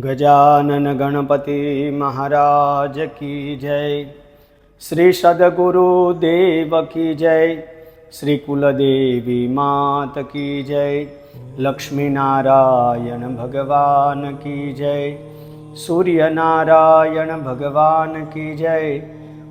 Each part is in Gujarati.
ગજાનન ગણપતિ મહારાજ કી જય. શ્રી સદગુરુ દેવ કી જય. શ્રી કુલદેવી માત કી જય. લક્ષ્મીનારાયણ ભગવાન કી જય. સૂર્યનારાયણ ભગવાન કી જય.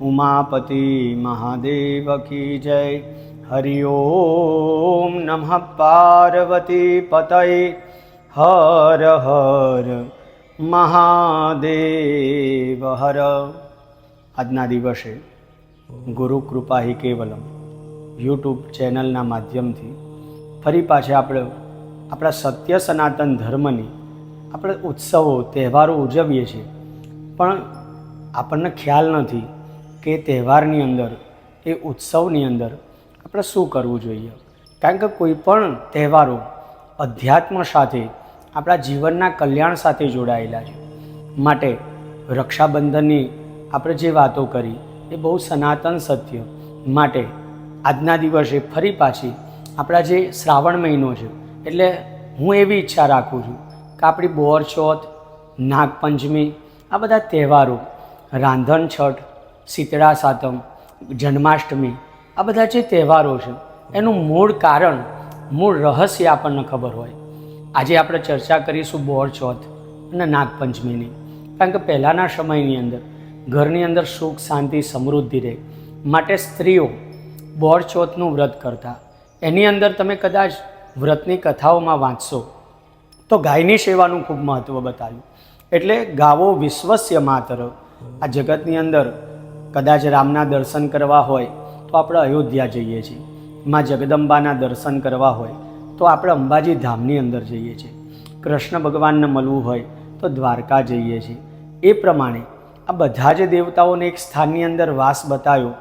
ઉમાપતિ મહાદેવ કી જય. હરિ ઓમ નમઃ પાર્વતી પતય. હર હર મહાદેવ હર. આજના દિવસે ગુરુ કૃપા હિ કેવલમ યુટ્યુબ ચેનલના માધ્યમથી ફરી પાછા આપણે આપણા સત્ય સનાતન ધર્મની આપણે ઉત્સવો, તહેવારો ઉજવીએ છીએ. પણ આપણને ખ્યાલ નથી કે તહેવારની અંદર એ ઉત્સવની અંદર આપણે શું કરવું જોઈએ. કારણ કે કોઈ પણ તહેવારો અધ્યાત્મ સાથે આપણા જીવનના કલ્યાણ સાથે જોડાયેલા છે. માટે રક્ષાબંધનની આપણે જે વાતો કરી, એ બહુ સનાતન સત્ય. માટે આજના દિવસે ફરી પાછી આપણા જે શ્રાવણ મહિનો છે, એટલે હું એવી ઈચ્છા રાખું છું કે આપણી બોર ચોથ નાગપંચમી, આ બધા તહેવારો, રાંધણ છઠ, શીતળા સાતમ, જન્માષ્ટમી, આ બધા જે તહેવારો છે, એનું મૂળ કારણ, મૂળ રહસ્ય આપણને ખબર હોય. આજે આપણે ચર્ચા કરીશું બોર ચોથ અને નાગપંચમીની. કારણ કે પહેલાંના સમયની અંદર ઘરની અંદર સુખ, શાંતિ, સમૃદ્ધિ રહે. માટે સ્ત્રીઓ બોર ચોથનું વ્રત કરતા. એની અંદર તમે કદાચ વ્રતની કથાઓમાં વાંચશો. તો ગાયની સેવાનું ખૂબ મહત્ત્વ બતાવ્યું. એટલે ગાવો વિશ્વસ્ય માતર. આ જગતની અંદર કદાચ રામના દર્શન કરવા હોય તો આપણે અયોધ્યા જઈએ છીએ. માં જગદંબાના દર્શન કરવા હોય તો આપણે અંબાજી ધામની અંદર જઈએ છીએ. કૃષ્ણ ભગવાનને મળવું હોય તો દ્વારકા જઈએ છીએ. એ પ્રમાણે આ બધા જ દેવતાઓને એક સ્થાનની અંદર વાસ બતાવ્યો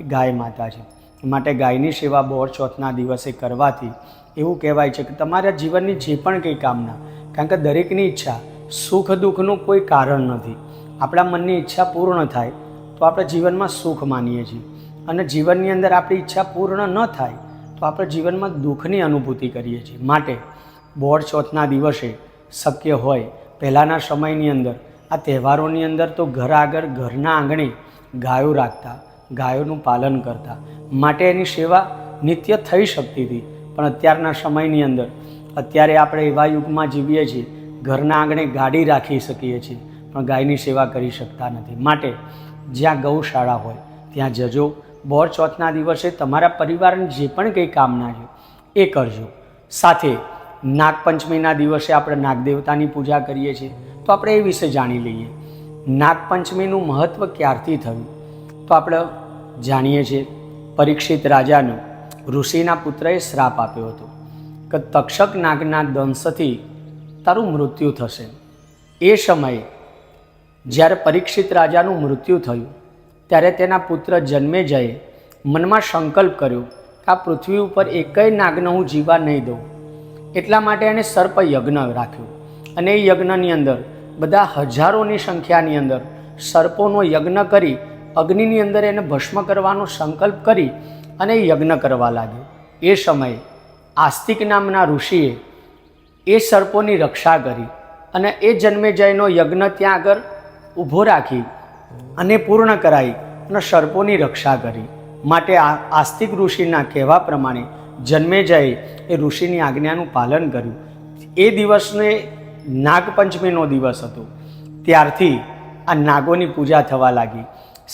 એ ગાય માતા છે. માટે ગાયની સેવા બોર ચોથના દિવસે કરવાથી એવું કહેવાય છે કે તમારા જીવનની જે પણ કંઈ કામના, કારણ કે દરેકની ઈચ્છા સુખ દુઃખનું કોઈ કારણ નથી. આપણા મનની ઈચ્છા પૂર્ણ થાય તો આપણે જીવનમાં સુખ માનીએ છીએ. અને જીવનની અંદર આપણી ઈચ્છા પૂર્ણ ન થાય તો આપણે જીવનમાં દુઃખની અનુભૂતિ કરીએ છીએ. માટે બોર ચોથના દિવસે શક્ય હોય પહેલાંના સમયની અંદર, આ તહેવારોની અંદર તો ઘર આગળ ઘરના આંગણે ગાયો રાખતા, ગાયોનું પાલન કરતા, માટે એની સેવા નિત્ય થઈ શકતી હતી. પણ અત્યારના સમયની અંદર, અત્યારે આપણે એવા યુગમાં જીવીએ છીએ, ઘરના આંગણે ગાડી રાખી શકીએ છીએ, પણ ગાયની સેવા કરી શકતા નથી. માટે જ્યાં ગૌશાળા હોય, ત્યાં જજો બોર ચોથના દિવસે તમારા પરિવારને જે પણ કંઈ કામના છે એ કરજો. સાથે નાગપંચમીના દિવસે આપણે નાગદેવતાની પૂજા કરીએ છીએ, તો આપણે એ વિશે જાણી લઈએ. નાગપંચમીનું મહત્ત્વ ક્યારથી થયું? તો આપણે જાણીએ છીએ, પરીક્ષિત રાજાનો ઋષિના પુત્રએ શ્રાપ આપ્યો હતો કે તક્ષક નાગના દંશથી તારું મૃત્યુ થશે. એ સમયે જ્યારે પરીક્ષિત રાજાનું મૃત્યુ થયું ત્યારે તેના પુત્ર જન્મેજયે મનમાં સંકલ્પ કર્યો કે આ પૃથ્વી ઉપર એકય નાગને હું જીવા નહીં દઉં. એટલા માટે એણે સર્પ યજ્ઞ રાખ્યો અને એ યજ્ઞની અંદર બધા હજારોની સંખ્યાની અંદર સર્પોનો યજ્ઞ કરી અગ્નિની અંદર એને ભસ્મ કરવાનો સંકલ્પ કરી અને યજ્ઞ કરવા લાગ્યો. એ સમયે આસ્તિક નામના ઋષિએ એ સર્પોની રક્ષા કરી અને એ જન્મેજયનો યજ્ઞ ત્યાં આગળ ઊભો રાખી અને પૂર્ણ કરાવી અને સર્પોની રક્ષા કરી. માટે આ આસ્તિક ઋષિના કહેવા પ્રમાણે જન્મેજયે એ ઋષિની આજ્ઞાનું પાલન કર્યું. એ દિવસને નાગપંચમીનો દિવસ હતો. ત્યારથી આ નાગોની પૂજા થવા લાગી.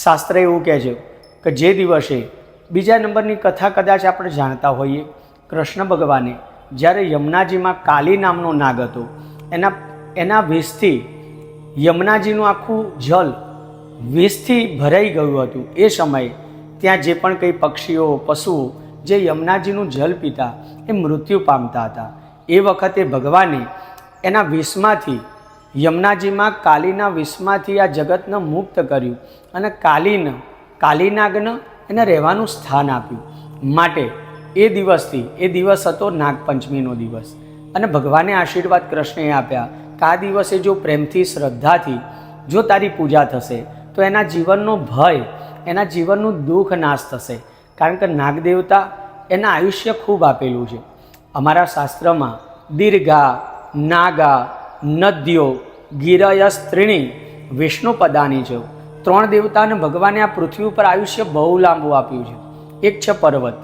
શાસ્ત્ર એવું કહે છે કે જે દિવસે બીજા નંબરની કથા કદાચ આપણે જાણતા હોઈએ, કૃષ્ણ ભગવાને જ્યારે યમુનાજીમાં કાલી નામનો નાગ હતો, એના એના વિષથી યમુનાજીનું આખું જલ વિષથી ભરાઈ ગયું હતું. એ સમયે ત્યાં જે પણ કંઈ પક્ષીઓ, પશુઓ જે યમુનાજીનું જલ પીતા, એ મૃત્યુ પામતા હતા. એ વખતે ભગવાને એના વિષમાંથી યમુનાજીમાં કાલીના વિષમાંથી આ જગતને મુક્ત કર્યું અને કાલીન, કાલીનાગ્ન એને રહેવાનું સ્થાન આપ્યું. માટે એ દિવસથી, એ દિવસ હતો નાગપંચમીનો દિવસ. અને ભગવાને આશીર્વાદ કૃષ્ણએ આપ્યા કે દિવસે જો પ્રેમથી, શ્રદ્ધાથી જો તારી પૂજા થશે તો એના જીવનનો ભય, એના જીવનનું દુઃખ નાશ થશે. કારણ કે નાગદેવતા એના આયુષ્ય ખૂબ આપેલું છે. અમારા શાસ્ત્રમાં દીર્ઘા, નાગા, નદ્યો ગિરય સ્ત્રીણી વિષ્ણુ પદાની છે ત્રણ દેવતાને ભગવાને આ પૃથ્વી ઉપર આયુષ્ય બહુ લાંબુ આપ્યું છે. એક છે પર્વત.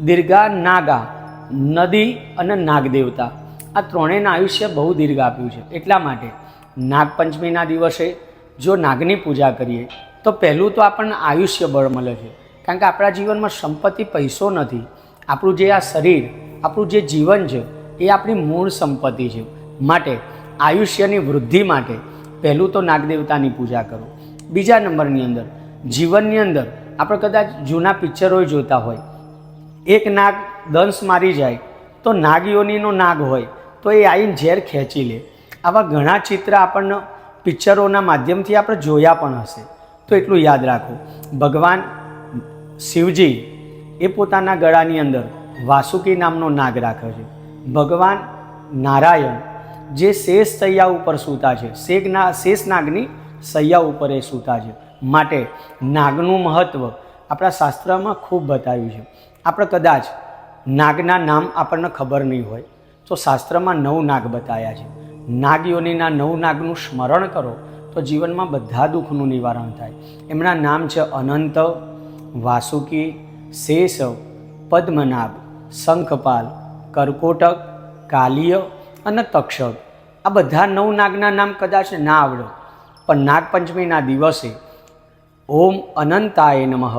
દીર્ઘા, નાગા, નદી અને નાગદેવતા આ ત્રણેયના આયુષ્ય બહુ દીર્ઘ આપ્યું છે. એટલા માટે નાગપંચમીના દિવસે જો નાગની પૂજા કરીએ, તો પહેલું તો આપણને આયુષ્ય બળ મળે છે. કારણ કે આપણા જીવનમાં સંપત્તિ પૈસો નથી. આપણું જે આ શરીર, આપણું જે જીવન છે, એ આપણી મૂળ સંપત્તિ છે. માટે આયુષ્યની વૃદ્ધિ માટે પહેલું તો નાગદેવતાની પૂજા કરો. બીજા નંબરની અંદર, જીવનની અંદર આપણે કદાચ જૂના પિક્ચરો જોતા હોય. એક નાગ દંશ મારી જાય, તો નાગયોનીનો નાગ હોય, તો એ આવીને ઝેર ખેંચી લે. આવા ઘણા ચિત્ર આપણને પિક્ચરોના માધ્યમથી આપણે જોયા પણ હશે. તો એટલું યાદ રાખો. ભગવાન શિવજી એ પોતાના ગળાની અંદર વાસુકી નામનો નાગ રાખે છે. ભગવાન નારાયણ જે શેષ સૈયા ઉપર સૂતા છે શેખના શેષ નાગની સૈયા ઉપર એ સૂતા છે. માટે નાગનું મહત્ત્વ આપણા શાસ્ત્રમાં ખૂબ બતાવ્યું છે. આપણે કદાચ નાગના નામ આપણને ખબર નહીં હોય, તો શાસ્ત્રમાં નવ નાગ બતાવ્યા છે. નાગયોનીના નવ નાગનું સ્મરણ કરો, તો જીવનમાં બધા દુઃખનું નિવારણ થાય. એમના નામ છે અનંત, વાસુકી, શેષ, પદ્મનાભ, શંખપાલ, કર્કોટક, કાલિય અને તક્ષક. આ બધા નવ નાગના નામ કદાચ ના આવડે, પણ નાગપંચમીના દિવસે ઓમ અનંતાય નમઃ,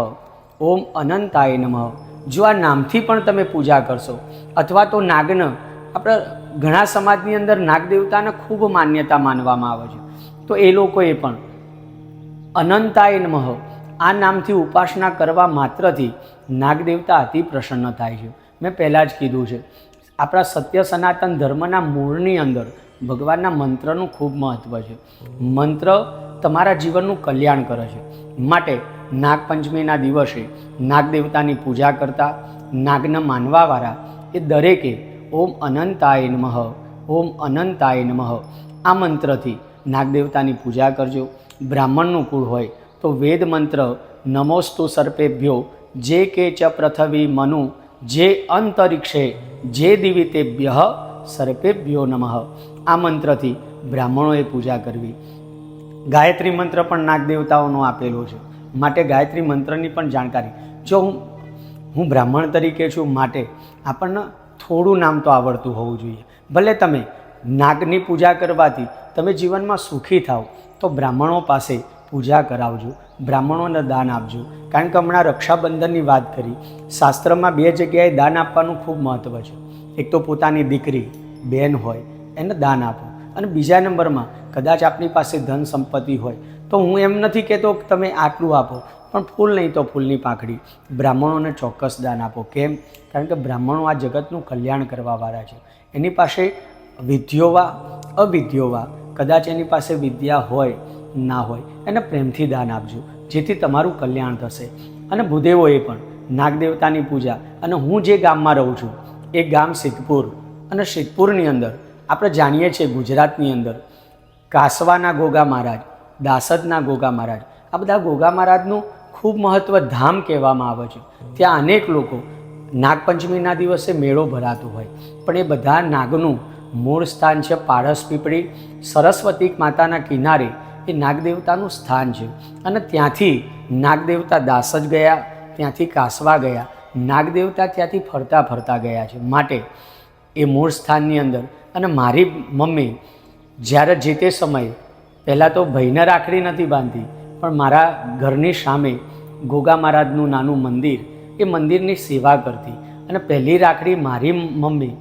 ઓમ અનંતાય નમઃ. જો આ નામથી પણ તમે પૂજા કરશો, અથવા તો નાગન આપણે ઘણા સમાજની અંદર નાગદેવતાને ખૂબ માન્યતા માનવામાં આવે છે. તો એ લોકોએ પણ અનંતાય નમઃ આ નામથી ઉપાસના કરવા માત્રથી નાગદેવતા અતિ પ્રસન્ન થાય છે. મેં પહેલાં જ કીધું છે. આપણા સત્ય સનાતન ધર્મના મૂળની અંદર ભગવાનના મંત્રનું ખૂબ મહત્ત્વ છે. મંત્ર તમારા જીવનનું કલ્યાણ કરે છે. માટે નાગપંચમીના દિવસે નાગદેવતાની પૂજા કરતા, નાગને માનવાવાળા એ દરેકે ઓમ અનંતાય નમઃ, ઓમ અનંતાય નમઃ. આ મંત્રથી નાગદેવતાની પૂજા કરજો. બ્રાહ્મણનું કુળ હોય તો વેદ મંત્ર, નમોસ્તુ સર્પેભ્યો, જે કે ચ પ્રથવી મનુ, જે અંતરિક્ષે, જે દિવિતેભ્ય, સર્પેભ્યો નમઃ. આ મંત્રથી બ્રાહ્મણોએ પૂજા કરવી. ગાયત્રી મંત્ર પણ નાગદેવતાઓનો આપેલો છે. માટે ગાયત્રી મંત્રની પણ જાણકારી. જો હું હું બ્રાહ્મણ તરીકે છું, માટે આપણને થોડું નામ તો આવડતું હોવું જોઈએ. ભલે તમે નાગની પૂજા કરવાથી તમે જીવનમાં સુખી થાઓ તો બ્રાહ્મણો પાસે પૂજા કરાવજો, બ્રાહ્મણોને દાન આપજો. કારણ કે હમણાં રક્ષાબંધનની વાત કરી, શાસ્ત્રમાં બે જગ્યાએ દાન આપવાનું ખૂબ મહત્ત્વ છે. એક તો પોતાની દીકરી, બેન હોય, એને દાન આપો. અને બીજા નંબરમાં કદાચ આપની પાસે ધન સંપત્તિ હોય તો હું એમ નથી કહેતો કે તમે આટલું આપો, પણ ફૂલ નહીં તો ફૂલની પાંખડી બ્રાહ્મણોને ચોક્કસ દાન આપો. કેમ? કારણ કે બ્રાહ્મણો આ જગતનું કલ્યાણ કરવાવાળા છે. એની પાસે વિદ્યોવા, અવિદ્યોવા, કદાચ એની પાસે વિદ્યા હોય, ના હોય, એને પ્રેમથી દાન આપજો. જેથી તમારું કલ્યાણ થશે. અને ભૂદેવોએ પણ નાગદેવતાની પૂજા. અને હું જે ગામમાં રહું છું, એ ગામ સિદ્ધપુર. અને સિદ્ધપુરની અંદર આપણે જાણીએ છીએ ગુજરાતની અંદર કાસવાના ગોગા મહારાજ. દાસદના ગોગા મહારાજ. આ બધા ગોગા મહારાજનું ખૂબ મહત્ત્વ ધામ કહેવામાં આવે છે. ત્યાં અનેક લોકો નાગપંચમીના દિવસે મેળો ભરાતો હોય. પણ એ બધા નાગનું મૂળ સ્થાન છે પારસ પીપળી સરસ્વતી માતાના કિનારે એ નાગદેવતાનું સ્થાન છે. અને ત્યાંથી નાગદેવતા દાસ જ ગયા, ત્યાંથી કાસવા ગયા. નાગદેવતા ત્યાંથી ફરતા ફરતા ગયા છે. માટે એ મૂળ સ્થાનની અંદર અને મારી મમ્મી જ્યારે જે તે સમયે પહેલાં તો ભયને રાખડી નથી બાંધતી પણ મારા ઘરની સામે ગોગા મહારાજનું નાનું મંદિર, એ મંદિરની સેવા કરતી અને પહેલી રાખડી મારી મમ્મી,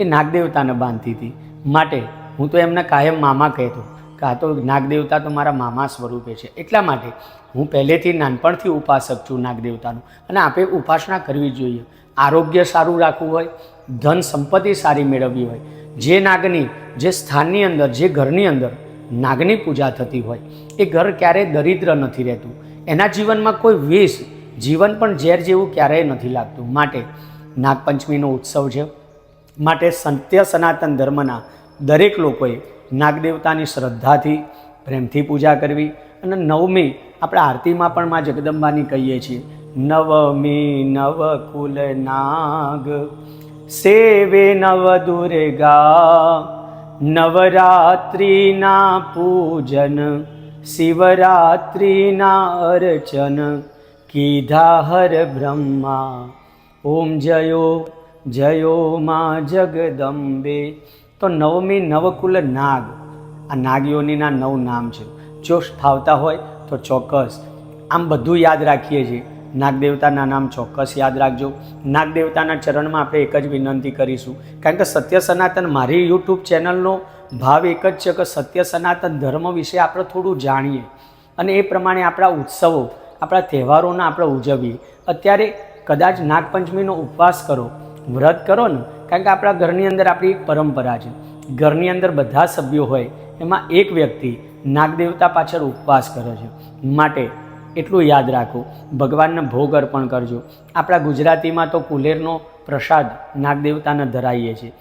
એ નાગદેવતાને બાંધતી હતી. માટે હું તો એમને કાયમ મામા કહેતો કે તો નાગદેવતા તો મારા મામા સ્વરૂપે છે. એટલા માટે હું પહેલેથી નાનપણથી ઉપાસક છું નાગદેવતાનું અને આપણે ઉપાસના કરવી જોઈએ. આરોગ્ય સારું રાખવું હોય, ધન સંપત્તિ સારી મેળવવી હોય, જે નાગની, જે સ્થાનની અંદર, જે ઘરની અંદર નાગની પૂજા થતી હોય. એ ઘર ક્યારેય દરિદ્ર નથી રહેતું. એના જીવનમાં કોઈ વિષ, જીવન પણ ઝેર જેવું ક્યારેય નથી લાગતું. માટે નાગપંચમીનો ઉત્સવ છે. માટે સત્ય સનાતન ધર્મના દરેક લોકોએ નાગદેવતાની શ્રદ્ધાથી પ્રેમથી પૂજા કરવી અને નવમી આપણે આરતીમાં પણ માં જગદંબાની કહીએ છીએ, નવમી નવ કુલ નાગ, સેવે નવ દુર્ગા નવરાત્રિના પૂજન, શિવરાત્રિના અર્ચન, કીધા હર બ્રહ્મા, ઓમ જયો જયો માં જગદંબે. તો નવમી નવકુલ નાગ, આ નાગીઓનીના નવ નામ છે. જો ફાવતા હોય તો ચોક્કસ આમ બધું યાદ રાખીએ છીએ. નાગદેવતાના નામ ચોક્કસ યાદ રાખજો. નાગદેવતાના ચરણમાં આપણે એક જ વિનંતી કરીશું. કારણ કે સત્ય સનાતન મારી યુટ્યુબ ચેનલનો ભાવ એક જ છે કે સત્ય સનાતન ધર્મ વિશે આપણે થોડું જાણીએ. અને એ પ્રમાણે આપણા ઉત્સવો, આપણા તહેવારોને આપણે ઉજવીએ. અત્યારે કદાચ નાગપંચમીનો ઉપવાસ કરો, વ્રત કરો ને, કારણ કે આપણા ઘરની અંદર આપણી એક પરંપરા છે. ઘરની અંદર બધા સભ્યો હોય, એમાં એક વ્યક્તિ નાગદેવતા પાછળ ઉપવાસ કરે છે. માટે એટલું યાદ રાખો. ભગવાનને ભોગ અર્પણ કરજો. આપણા ગુજરાતીમાં તો કુલેરનો પ્રસાદ નાગદેવતાને ધરાવીએ છીએ.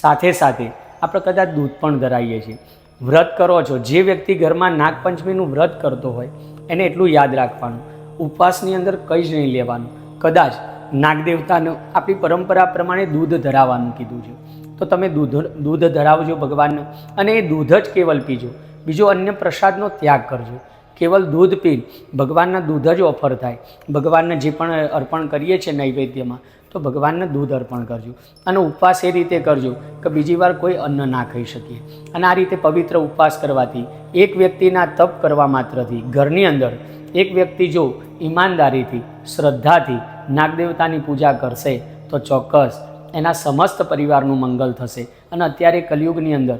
સાથે સાથે આપણે કદાચ દૂધ પણ ધરાવીએ છીએ. વ્રત કરો છો. જે વ્યક્તિ ઘરમાં નાગપંચમીનું વ્રત કરતો હોય, એને એટલું યાદ રાખવાનું. ઉપવાસની અંદર કંઈ જ નહીં લેવાનું. કદાચ નાગદેવતાનું આપણી પરંપરા પ્રમાણે દૂધ ધરાવવાનું કીધું છે. તો તમે દૂધ દૂધ ધરાવજો ભગવાનને. અને એ દૂધ જ કેવલ પીજો. બીજો અન્ય પ્રસાદનો ત્યાગ કરજો. કેવલ દૂધ પી ભગવાનના દૂધ જ ઓફર થાય. ભગવાનને જે પણ અર્પણ કરીએ છીએ નૈવેદ્યમાં, તો ભગવાનને દૂધ અર્પણ કરજો. અને ઉપવાસ એ રીતે કરજો કે બીજી વાર કોઈ અન્ન ના ખાઈ શકીએ. અને આ રીતે પવિત્ર ઉપવાસ કરવાથી એક વ્યક્તિના તપ કરવા માત્રથી, ઘરની અંદર એક વ્યક્તિ જો ઈમાનદારીથી, શ્રદ્ધાથી નાગદેવતાની પૂજા કરશે, તો ચોક્કસ એના સમસ્ત પરિવારનું મંગલ થશે. અને અત્યારે કલયુગની અંદર,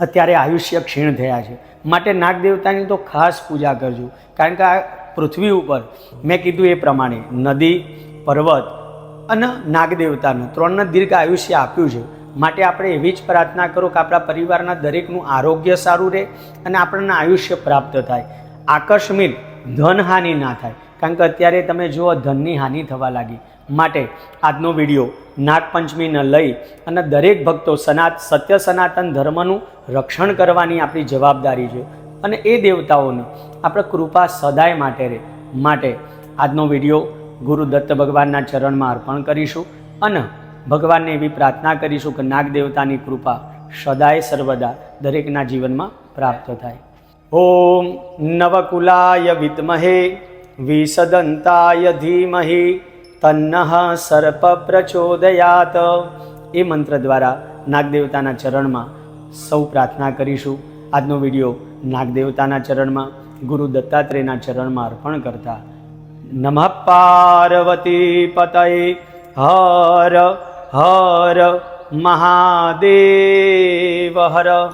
અત્યારે આયુષ્ય ક્ષીણ થયા છે. માટે નાગદેવતાની તો ખાસ પૂજા કરજો. કારણ કે આ પૃથ્વી ઉપર મેં કીધું એ પ્રમાણે નદી, પર્વત અને નાગદેવતાનું ત્રણને દીર્ઘ આયુષ્ય આપ્યું છે. માટે આપણે એવી જ પ્રાર્થના કરો કે આપણા પરિવારના દરેકનું આરોગ્ય સારું રહે અને આપણને આયુષ્ય પ્રાપ્ત થાય. આકસ્મિક ધનહાનિ ના થાય. કારણ કે અત્યારે તમે જુઓ ધનની હાનિ થવા લાગી. માટે આજનો વીડિયો નાગપંચમીને લઈ અને દરેક ભક્તો સનાત સત્ય સનાતન ધર્મનું રક્ષણ કરવાની આપણી જવાબદારી છે. અને એ દેવતાઓને આપણે કૃપા સદાય માટે રહે. માટે આજનો વીડિયો ગુરુ દત્ત ભગવાનના ચરણમાં અર્પણ કરીશું અને ભગવાનને એવી પ્રાર્થના કરીશું કે નાગ દેવતાની કૃપા સદાય સર્વદા દરેકના જીવનમાં પ્રાપ્ત થાય. ઓમ નવકુલાય વિદ્મહે વિસદંતાય ધીમહિ તન્નઃ સર્પ પ્રચોદયાત. એ મંત્ર દ્વારા નાગદેવતાના ચરણમાં સૌ પ્રાર્થના કરીશું. આજનો વીડિયો નાગદેવતાના ચરણમાં, ગુરુ દત્તાત્રેયના ચરણમાં અર્પણ કરતા. નમઃ પાર્વતી પતય. હર હર, મહાદેવ, હર.